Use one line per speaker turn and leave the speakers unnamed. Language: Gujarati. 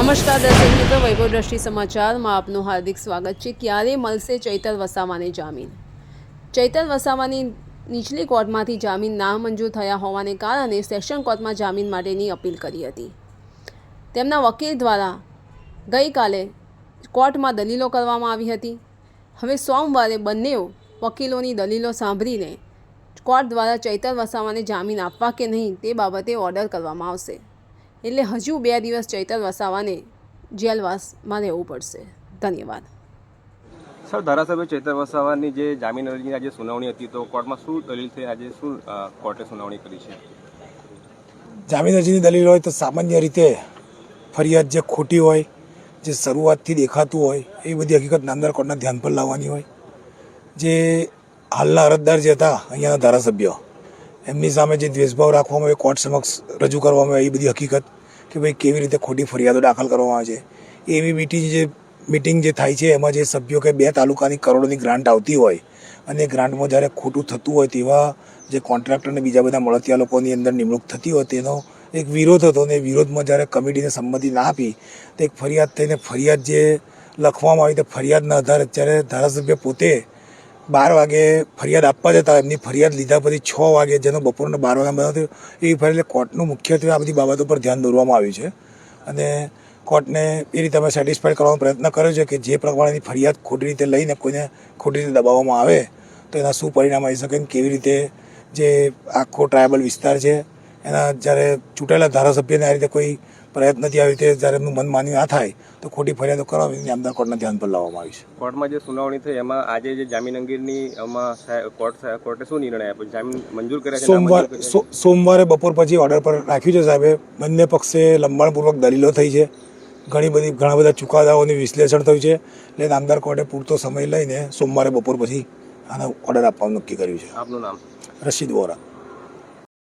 નમસ્કાર, દર્શક મિત્રો. વૈભવ દ્રષ્ટિ સમાચારમાં આપનું હાર્દિક સ્વાગત છે. ક્યારે મળશે ચૈતર વસાવાની જામીન? ચૈતર વસાવાની નીચલી કોર્ટમાંથી જામીન નામંજૂર થયા હોવાને કારણે સેશન કોર્ટમાં જામીન માટેની અપીલ કરી હતી. તેમના વકીલ દ્વારા ગઈકાલે કોર્ટમાં દલીલો કરવામાં આવી હતી. હવે સોમવારે બંને વકીલોની દલીલો સાંભળીને કોર્ટ દ્વારા ચૈતર વસાવાને જામીન આપવા કે નહીં તે બાબતે ઓર્ડર કરવામાં આવશે. એટલે હજુ બે દિવસ ચૈતર વસાવાને જેલવાસમાં રહેવું પડશે. ધન્યવાદ.
સર ધારાસભ્ય ચેતર વસાવાની જે જામીન અરજીની આજે સુનાવણી હતી તો કોર્ટમાં શું દલીલ થઈ? આજે શું કોર્ટે સુનાવણી કરી છે?
જામીન અરજીની દલીલ હોય તો સામાન્ય રીતે ફરિયાદ જે ખોટી હોય જે શરૂઆતથી દેખાતું હોય એ બધી હકીકત નામદાર કોર્ટના ધ્યાન પર લાવવાની હોય. જે હાલના અરજદાર જે હતા અહીંયાના ધારાસભ્ય એમની સામે જે દ્વેષભાવ રાખવામાં આવે કોર્ટ સમક્ષ રજૂ કરવામાં આવે એ બધી હકીકત કે ભાઈ કેવી રીતે ખોટી ફરિયાદો દાખલ કરવામાં છે. એવી મીટિંગ જે મિટિંગ જે થાય છે, એમાં જે સભ્યો કે બે તાલુકાની કરોડોની ગ્રાન્ટ આવતી હોય અને ગ્રાન્ટમાં જ્યારે ખોટું થતું હોય તેવા જે કોન્ટ્રાક્ટરને બીજા બધા મળતિયા લોકોની અંદર નિમણૂક થતી હોય તેનો એક વિરોધ હતો અને વિરોધમાં જ્યારે કમિટીને સંમતિ ના આપી, તો એક ફરિયાદ થઈને ફરિયાદ જે લખવામાં આવી, તે ફરિયાદના આધારે જ્યારે ધારાસભ્ય પોતે બાર વાગે ફરિયાદ આપવા જતા એમની ફરિયાદ લીધા પછી છ વાગે જેનો બપોરના બાર વાગે બનાવ થયો, એ ફરિયાદ કોર્ટનું મુખ્યત્વે આ બધી બાબતો પર ધ્યાન દોરવામાં આવ્યું છે. અને કોર્ટને એ રીતે અમે સેટિસ્ફાઈડ કરવાનો પ્રયત્ન કર્યો છે કે જે પ્રમાણેની ફરિયાદ ખોટી રીતે લઈને કોઈને ખોટી રીતે દબાવવામાં આવે, તો એના શું પરિણામ આવી શકે કેવી રીતે જે આખો ટ્રાયબલ વિસ્તાર છે એના જ્યારે ચૂંટાયેલા ધારાસભ્યને આ રીતે કોઈ પ્રયત્નથી આવી રીતે જ્યારે એમનું મન માની ના થાય તો ખોટી ફરિયાદો કરાવી નામદાર કોર્ટના ધ્યાન પર લાવવામાં આવી છે.
કોર્ટમાં જે સુનાવણી થઈ એમાં આજે જે જામીન અંગેની કોર્ટ કોર્ટે શું નિર્ણય આપ્યો? જામીન મંજૂર કર્યા
સોમવાર સોમવારે બપોર પછી ઓર્ડર પર રાખ્યું છે સાહેબે. બંને પક્ષે લંબાણપૂર્વક દલીલો થઈ છે. ઘણી બધી ઘણા બધા ચુકાદાઓનું વિશ્લેષણ થયું છે. એટલે નામદાર કોર્ટે પૂરતો સમય લઈને સોમવારે બપોર પછી આનો ઓર્ડર આપવાનું નક્કી કર્યું છે.
આપનું નામ?
રશીદ વોરા.